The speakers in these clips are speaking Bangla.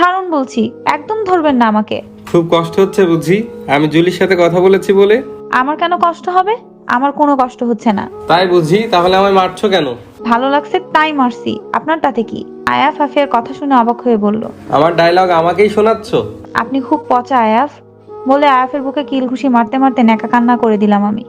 ছাড়ুন বলছি একদম ধরবেন না আমাকে। খুব কষ্ট হচ্ছে বুঝি? আমি জুলির সাথে কথা বলেছি বলে? আমার কেন কষ্ট হবে? আমার কোনো কষ্ট হচ্ছে না। তাই বুঝি? তাহলে আমায় মারছো কেন? ভালো লাগছে তাই মারছি। আপনার তাতে কি? আয়াফ আফিয়ার কথা শুনে অবাক হয়ে বলল আমার ডায়লগ আমাকেই শোনাচ্ছ? আপনি খুব পচা আয়াফ। বলে আয়াফের বুকে কিল ঘুষি মারতে মারতে নেকা কান্না করে দিলাম আমি।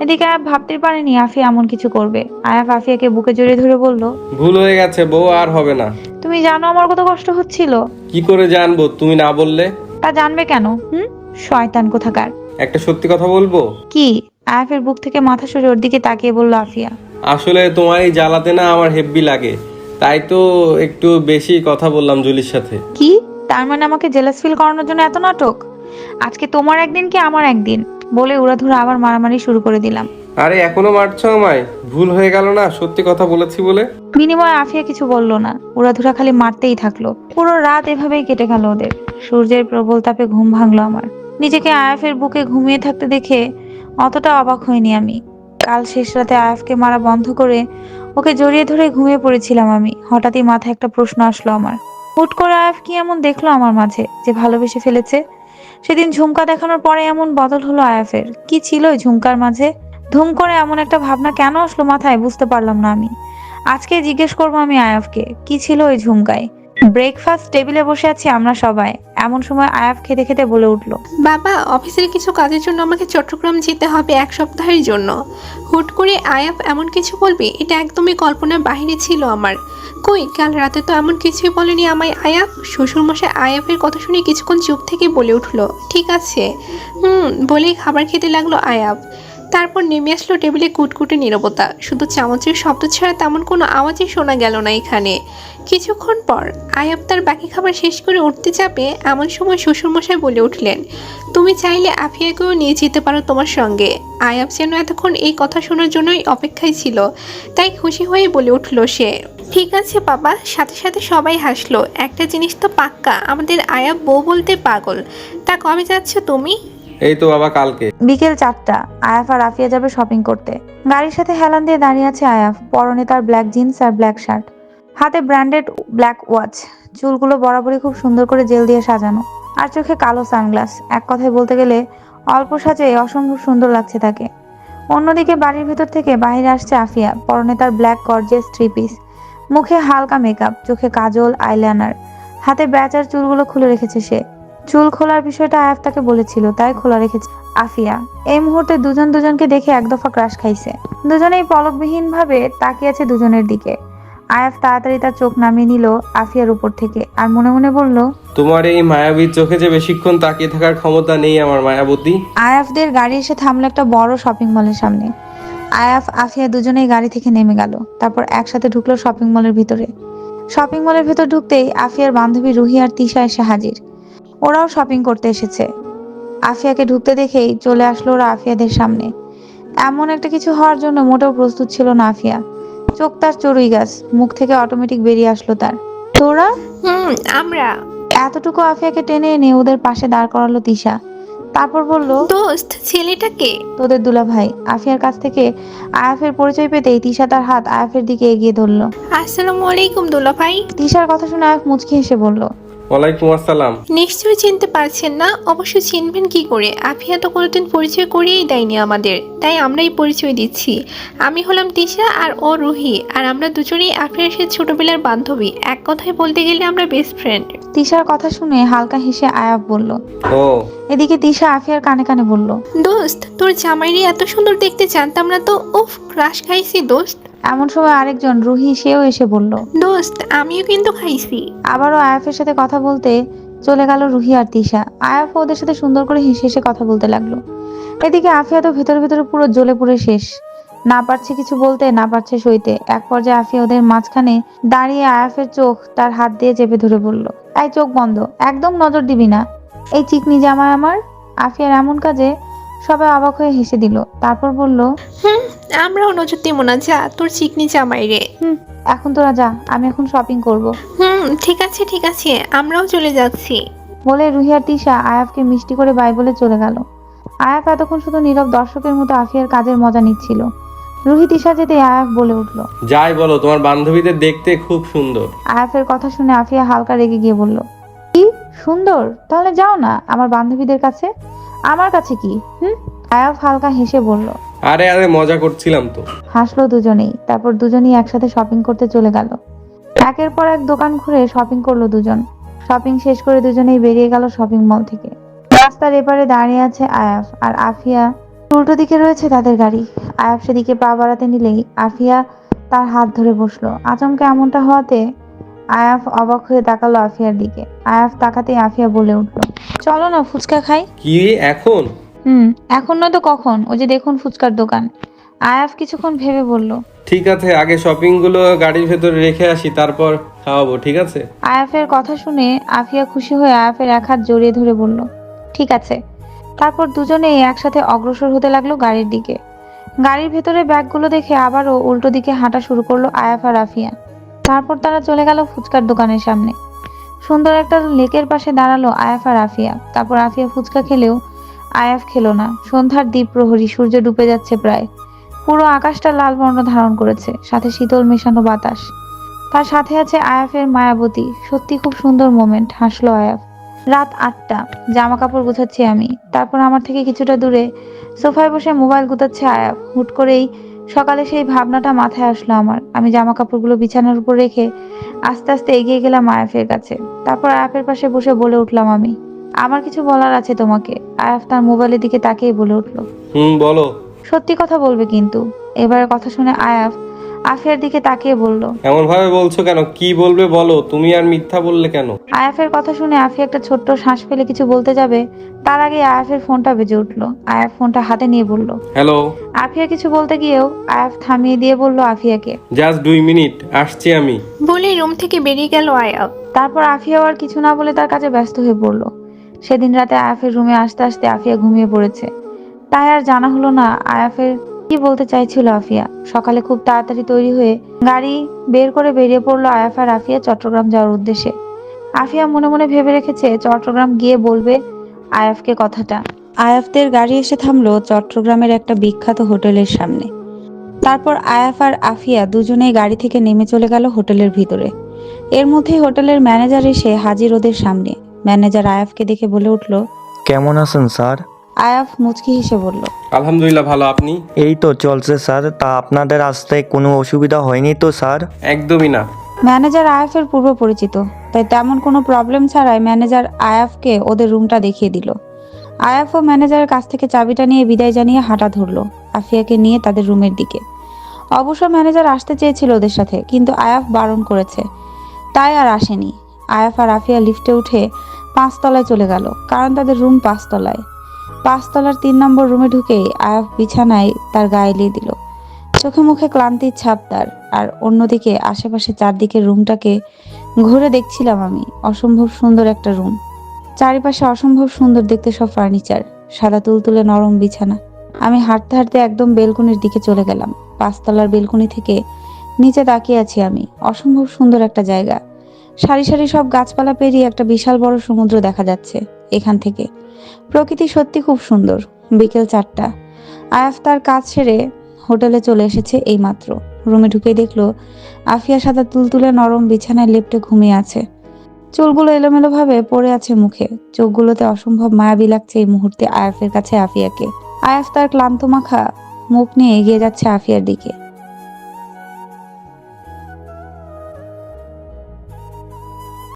এদিকে আয়াফ ভাবতে পারেনি আফিয়া এমন কিছু করবে। আয়াফ আফিয়াকে বুকে জড়িয়ে ধরে বলল ভুল হয়ে গেছে বউ আর হবে না। তুমি জানো আমার কত কষ্ট হচ্ছিল? কি করে জানব তুমি না বললে? তা জানবে কেন? হুম? শয়তান কোথাকার? একটা সত্যি কথা বলব? কি? আয়াফের বুক থেকে মাথা সরে ওর দিকে তাকিয়ে বলল আফিয়া। আসলে তোমায় জ্বালাতে না আমার হেব্বি লাগে। তাই তো একটু বেশি কথা বললাম জুলির সাথে। কি? তার মানে আমাকে জেলাস ফিল করানোর জন্য এত নাটক? আজকে তোমার একদিন কি আমার একদিন? বলে উড়াধুরা আবার মারামারি শুরু করে দিলাম। আরে এখনও মারছো আমায়? ভুল হয়ে গেল না? সত্যি কথা বলেছি বলে? বিনিময়ে আফিয়া কিছু বলল না। উড়াধুরা খালি মারতেই থাকল। পুরো রাত এভাবেই কেটে গেল ওদের। সূর্যের প্রবল তাপে ঘুম ভাঙলো আমার। নিজেকে আয়াফের বুকে ঘুমিয়ে থাকতে দেখে অতটা অবাক হইনি আমি। কাল শেষ রাতে আয়াফকে মারা বন্ধ করে ওকে জড়িয়ে ধরে ঘুমিয়ে পড়েছিলাম আমি। হঠাৎই মাথায় একটা প্রশ্ন আসলো আমার। হুট করে আয়াফ কি এমন দেখল আমার মাঝে যে ভালোবেসে ফেলেছে? সেদিন ঝুমকা দেখানোর পরে এমন বদল হলো আয়াফের। কি ছিল ওই ঝুমকার মাঝে? ধুম করে এমন একটা ভাবনা কেন আসলো মাথায় বুঝতে পারলাম না আমি। আজকে জিজ্ঞেস করব আমি আয়াফকে, কি ছিল ওই ঝুমকায়? ব্রেকফাস্ট টেবিলে বসে আছি আমরা সবাই। এমন সময় আয়াফ খেতে খেতে বলে উঠল, বাবা, অফিসের কিছু কাজের জন্য আমাকে চট্টগ্রাম যেতে হবে এক সপ্তাহের জন্য। হুট করে আয়াফ এমন কিছু বলবে, এটা একদমই কল্পনার বাইরে ছিল আমার। কই, কাল রাতে তো এমন কিছুই বলেনি আমায় আয়াফ শ্বশুরমশাই আয়াফের কথা শুনে কিছুক্ষণ চুপ থেকে বলে উঠল, ঠিক আছে। হুম, বলেই খাবার খেতে লাগল আয়াফ তারপর নেমে আসলো টেবিলে কুটকুটে নীরবতা। শুধু চামচের শব্দ ছাড়া তেমন কোনো আওয়াজই শোনা গেল না এখানে। কিছুক্ষণ পর আয়াব তার বাকি খাবার শেষ করে উঠতে যাবে এমন সময় শ্বশুরমশাই বলে উঠলেন তুমি চাইলে আফিয়াকেও নিয়ে যেতে পারো তোমার সঙ্গে। আয়াব যেন এতক্ষণ এই কথা শোনার জন্যই অপেক্ষায় ছিল তাই খুশি হয়ে বলে উঠল সে ঠিক আছে বাবা। সাথে সাথে সবাই হাসলো একটা জিনিস তো পাক্কা আমাদের আয়াব বউ বলতে পাগল। তা কবে যাচ্ছ তুমি? এই তো বাবা কালকে। বিকেল চারটা আয়াফ আর আফিয়া যাবে শপিং করতে। গাড়ির সাথে হেলান দিয়ে দাঁড়িয়ে আছে আয়াফ পরনে তার ব্ল্যাক জিন্স আর ব্ল্যাক শার্ট হাতে ব্র্যান্ডেড ব্ল্যাক ওয়াচ চুলগুলো বরাবরই খুব সুন্দর করে জেল দিয়ে সাজানো। আর চোখে কালো সানগ্লাস এক কথায় বলতে গেলে অল্প সাজে অসম্ভব সুন্দর লাগছে তাকে। অন্যদিকে বাড়ির ভেতর থেকে বাইরে আসছে আফিয়া, পরনে তার ব্ল্যাক গর্জেস থ্রি পিস মুখে হালকা মেকআপ চোখে কাজল আইলাইনার হাতে ব্যাচার চুলগুলো খুলে রেখেছে সে। চুল খোলার বিষয়টা আয়াফ তাকে বলেছিল, তাই খোলা রেখেছে আফিয়া। এই মুহূর্তে দুজন দুজনকে দেখে এক দফা ক্রাশ খাইছে। দুজনেই পলকবিহীন ভাবে তাকিয়ে দুজনের দিকে। আয়াফ তাড়াতাড়ি তার চোখ নামিয়ে নিল আফিয়ার উপর থেকে আর মনে মনে বলল তোমার এই মায়াবী চোখে যে বেশিক্ষণ তাকিয়ে থাকার ক্ষমতা নেই আমার মায়াবতী। আয়াফদের গাড়ি এসে থামলো একটা বড় শপিং মলের সামনে। আয়াফ আফিয়া দুজনেই গাড়ি থেকে নেমে গেল তারপর একসাথে ঢুকলো শপিং মলের ভিতরে। শপিং মলের ভিতর ঢুকতেই আফিয়ার বান্ধবী রুহি আর তিশা এসে হাজির। ওরাও শপিং করতে এসেছে। আফিয়াকে ঢুকতে দেখেই চলে আসলো ওরা আফিয়াদের সামনে। এমন একটা কিছু হওয়ার জন্য মোটেও প্রস্তুত ছিল না আফিয়া। চোখ তার চড়ুই গাছ মুখ থেকে অটোমেটিক বেরিয়ে আসলো তার। তোরা? হুম আমরা। এতটুকু আফিয়াকে টেনে এনে ওদের পাশে দাঁড় করালো তিশা। তারপর বলল দোস্ত ছেলেটাকে তোদের দুলা ভাই আফিয়ার কাছ থেকে আয়াফের পরিচয় পেতেই তিশা তার হাত আয়াফের দিকে এগিয়ে ধরলো। আসসালামু আলাইকুম দুলা ভাই তিশার কথা শুনে আয়াফ মুচকি হেসে বলল ওয়ালাইকুম আসসালাম। নিশ্চয়ই চিনতে পারছেন না অবশ্য চিনবেন কি করে? আফিয়া তো কোনোদিন পরিচয় করিয়েই দেয়নি আমাদের তাই আমরাই পরিচয় দিচ্ছি। আমি হলাম তিশা আর ও রুহি আর আমরা দুজনেই আফিয়ার সে ছোটবেলার বান্ধবী। এক কথায় বলতে গেলে আমরা বেস্ট ফ্রেন্ড তিশার কথা শুনে হালকা হেসে আয়াফ বলল ও। এদিকে তিশা আফিয়ার কানে কানে বলল দোস্ত তোর জামাইরি এত সুন্দর দেখতে জানতাম না তো? উফ ক্রাশ খাইছি দোস্ত। এমন সময় আরেকজন রুহি সেও এসে বলল দোস্ত আমিও কিন্তু খাইছি। আবারও আয়াফের সাথে কথা বলতে চলে গেল রুহি আর তিশা। আয়াফ ওদের সাথে সুন্দর করে হেসে হেসে কথা বলতে লাগল। এদিকে আফিয়া তো ভেতরে ভেতরে পুরো জ্বলে পুড়ে শেষ। না পারছে কিছু বলতে না পারছে সইতে। এক পর্যায়ে আফিয়া ওদের মাঝখানে দাঁড়িয়ে আয়াফের চোখ তার হাত দিয়ে চেপে ধরে বলল এই চোখ বন্ধ একদম নজর দিবি না। এই চিকনি জামাই আমার আফিয়ার এমন কাজে সবাই অবাক হয়ে হেসে দিল। তারপর বলল হুম আমরাও নজর দিব না যা তোর চিকনি জামাই রে। হুম এখন তোরা যা আমি এখন শপিং করব। হুম ঠিক আছে ঠিক আছে আমরাও চলে যাচ্ছি। বলে রুহি আর তিশা আয়াফকে মিষ্টি করে বাই বলে চলে গেল। আয়াফ এতক্ষণ শুধু নীরব দর্শকের মতো আফিয়ার কাজের মজা নিচ্ছিল। রুহি তিশা যেতে আয়াফ বলে উঠল। যাই বলো তোমার বান্ধবীদের দেখতে খুব সুন্দর। আয়াফের কথা শুনে আফিয়া হালকা রেগে গিয়ে বলল কি সুন্দর? তাহলে যাও না আমার বান্ধবীদের কাছে। আমার কাছে কি? হুম? আয়াফ হালকা হেসে বলল আরে আরে মজা করছিলাম তো। হাসলো দুজনেই। তারপর দুজনেই একসাথে শপিং করতে চলে গেল। একের পর এক দোকান ঘুরে শপিং করল দুজন। শপিং শেষ করে দুজনেই বেরিয়ে গেল শপিং মল থেকে। রাস্তার এপারে দাঁড়িয়ে আছে আয়াফ আর আফিয়া। উল্টো দিকে রয়েছে তাদের গাড়ি। আয়াফ সেদিকে পা বাড়াতে নিলেই আফিয়া তার হাত ধরে বসল। আচমকা এমনটা হওয়াতে আয়াফ অবাক হয়ে তাকালো আফিয়ার দিকে। আয়াফ তাকাতেই আফিয়া বলে উঠল চলো না ফুচকা খাই। কি? এখন? হুম এখন নয় তো কখন? ওই যে দেখুন ফুচকার দোকান। আয়াফ কিছুক্ষণ ভেবে বলল ঠিক আছে আগে শপিংগুলো গাড়ির ভেতরে রেখে আসি তারপর খাওয়াবো ঠিক আছে? আয়াফের কথা শুনে আফিয়া খুশি হয়ে আয়াফের এক হাত জড়িয়ে ধরে বলল ঠিক আছে। তারপর দুজনেই একসাথে অগ্রসর হতে লাগল গাড়ির দিকে। গাড়ির ভেতরে ব্যাগগুলো দেখে আবারও উল্টো দিকে হাঁটা শুরু করল আয়াফ আর আফিয়া। তারপর তারা চলে গেল ফুচকার দোকানের সামনে। সুন্দর একটা লেকের পাশে দাঁড়াল আয়াফ আর আফিয়া। তারপর আফিয়া ফুচকা খেলেও আয়াফ খেলো না। সন্ধ্যার দ্বীপ প্রহরী সূর্য ডুবে যাচ্ছে প্রায়। পুরো আকাশটা লাল বর্ণ ধারণ করেছে, সাথে শীতল মেশানো বাতাস। তার সাথে আছে আয়াফের মায়াবতী। সত্যি খুব সুন্দর মোমেন্ট হাসলো আয়াফ। রাত আটটা জামা কাপড় গুছাচ্ছি আমি। তারপর আমার থেকে কিছুটা দূরে সোফায় বসে মোবাইল গুতাচ্ছে আয়াফ। হুট করেই সকালে সেই ভাবনাটা মাথায় আসলো আমার। আমি জামা কাপড়গুলো বিছানার উপর রেখে আস্তে আস্তে এগিয়ে গেলাম আয়াফের কাছে। তারপর আয়াফের পাশে বসে বলে উঠলাম আমি আমার কিছু বলার আছে তোমাকে। আয়াফ তার মোবাইলের দিকে তাকিয়ে বলে উঠল হুম বলো। সত্যি কথা বলবে কিন্তু। এবারে কথা শুনে আয়াফ আফিয়ার দিকে তাকিয়ে বলল এমন ভাবে বলছো কেন? কি বলবে বলো? তুমি আর মিথ্যা বললে কেন? আয়াফের কথা শুনে আফি একটা ছোট্ট শ্বাস ফেলে কিছু বলতে যাবে তার আগে আয়াফের ফোনটা বেজে উঠল। আয়াফ ফোনটা হাতে নিয়ে বলল হ্যালো আফিয়া কিছু বলতে গিয়েও আয়াফ থামিয়ে দিয়ে বলল আফিয়াকে জাস্ট দুই মিনিট আসছি আমি। বলে রুম থেকে বেরিয়ে গেল আয়াব তারপর আফিয়াও আর কিছু না বলে তার কাছে ব্যস্ত হয়ে পড়ল। সেদিন রাতে আয়াফের রুমে আসতে আসতে আফিয়া ঘুমিয়ে পড়েছে। তাই আর জানা হলো না আয়াফের কি বলতে চাইছিল আফিয়া? সকালে খুব তাড়াতাড়ি তৈরি হয়ে গাড়ি বের করে বেরিয়ে পড়ল আয়াফ আর আফিয়া চট্টগ্রাম যাওয়ার উদ্দেশ্যে। আফিয়া মনে মনে ভেবে রেখেছে চট্টগ্রাম গিয়ে বলবে আয়াফকে কথাটা। আয়াফদের গাড়ি এসে থামলো চট্টগ্রামের একটা বিখ্যাত হোটেলের সামনে। তারপর আয়াফ আর আফিয়া দুজনেই গাড়ি থেকে নেমে চলে গেল হোটেলের ভিতরে। এর মধ্যে হোটেলের ম্যানেজার এসে হাজির ওদের সামনে। ম্যানেজার আয়াফকে দেখে বলে উঠল, কেমন আছেন স্যার? আয়াফ মুচকি হেসে বলল আলহামদুলিল্লাহ ভালো। আপনি? এই তো চলছে স্যার। তা আপনাদের আসতে কোনো অসুবিধা হয়নি তো স্যার? একদমই না। ম্যানেজার আয়াফের পূর্ব পরিচিত তাই তেমন কোনো প্রবলেম ছাড়াই ম্যানেজার আয়াফকে ওদের রুমটা দেখিয়ে দিল। আয়াফ ও ম্যানেজারের কাছ থেকে চাবিটা নিয়ে বিদায় জানিয়ে হাঁটা ধরলো আফিয়াকে নিয়ে তাদের রুমের দিকে। অবশ্য ম্যানেজার আসতে চেয়েছিল ওদের সাথে কিন্তু আয়াফ বারণ করেছে। তাই আর আসেনি। আয়াফ আর আফিয়া লিফটে উঠে পাঁচতলায় চলে গেল কারণ তাদের রুম পাঁচতলায়। পাঁচতলার তিন নম্বর রুমে ঢুকে আয়াফ বিছানায় তার গায়ে এলিয়ে দিল। চোখে মুখে ক্লান্তির ছাপ তার, আর অন্যদিকে আশেপাশে চারদিকের রুমটাকে ঘুরে দেখছিলাম আমি। অসম্ভব সুন্দর একটা রুম। চারিপাশে অসম্ভব সুন্দর দেখতে সব ফার্নিচার, সাদা তুলতুলে নরম বিছানা। আমি হাঁটতে হাঁটতে একদম বেলকনির দিকে চলে গেলাম। পাঁচতলার বেলকনি থেকে নিচে তাকিয়ে আছি আমি। অসম্ভব সুন্দর একটা জায়গা। সারি সারি সব গাছপালা পেরিয়ে একটা বিশাল বড় সমুদ্র দেখা যাচ্ছে এখান থেকে। প্রকৃতি সত্যি খুব সুন্দর। বিকেল চারটা। আয়াফ তার কাজ সেরে হোটেলে চলে এসেছে এইমাত্র। রুমে ঢুকে দেখল আফিয়া সাদা তুলতুলে নরম বিছানায় লেপটে ঘুমিয়ে আছে। চুলগুলো এলোমেলোভাবে পড়ে আছে মুখে। চোখগুলোতে অসম্ভব মায়াবী লাগছে এই মুহূর্তে আয়াফের কাছে আফিয়াকে। আয়াফ তার ক্লান্ত মাখা মুখ নিয়ে এগিয়ে যাচ্ছে আফিয়ার দিকে।